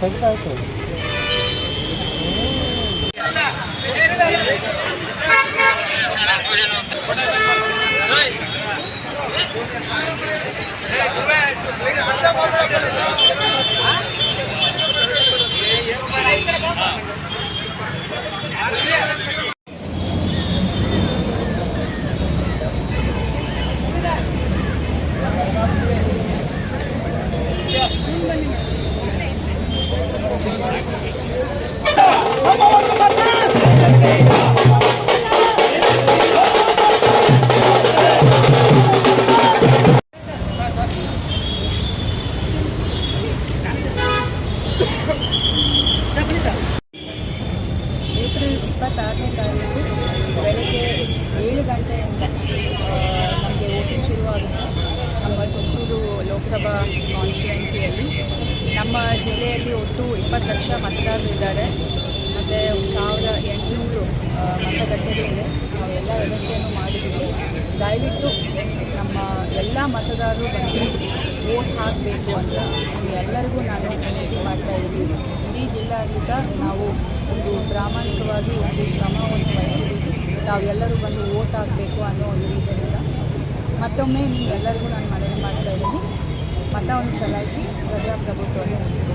ತೆಗ್ದಾಯ್ತು April ಇಪ್ಪತ್ತಾರನೇ ತಾರೀಕು ಬೆಳಗ್ಗೆ ಏಳು ಗಂಟೆಯಿಂದ ನಮಗೆ ವೋಟಿಂಗ್ ಶುರುವಾಗುತ್ತೆ. ನಮ್ಮ ತುಮಕೂರು ಲೋಕಸಭಾ ಕಾನ್ಸ್ಟಿಟ್ಯುವೆನ್ಸಿಯಲ್ಲಿ ನಮ್ಮ ಜಿಲ್ಲೆಯಲ್ಲಿ ಒಟ್ಟು ಇಪ್ಪತ್ತು ಲಕ್ಷ ಮತದಾರರಿದ್ದಾರೆ. ದಯವಿಟ್ಟು ನಮ್ಮ ಎಲ್ಲ ಮತದಾರರು ಬಂದು ವೋಟ್ ಹಾಕಬೇಕು ಅಂತ ಎಲ್ಲರಿಗೂ ನಾನು ವಿನಂತಿ ಮಾಡ್ತಾ ಇದ್ದೀನಿ ಇಡೀ ಜಿಲ್ಲಾಡಳಿತ ನಾವು ಒಂದು ಪ್ರಾಮಾಣಿಕವಾಗಿ ಒಂದು ಕ್ರಮವನ್ನು ವಹಿಸಿದ್ದೀವಿ. ತಾವೆಲ್ಲರೂ ಬಂದು ವೋಟ್ ಹಾಕಬೇಕು ಅನ್ನೋ ಒಂದು ರೀಸನ್ನ ಮತ್ತೊಮ್ಮೆ ನಿಮ್ಗೆಲ್ಲರಿಗೂ ನಾನು ಮನವಿ ಮಾಡ್ತಾ ಇದ್ದೀನಿ. ಮತವನ್ನು ಚಲಾಯಿಸಿ ಪ್ರಜಾಪ್ರಭುತ್ವವನ್ನು ಉಳಿಸಿ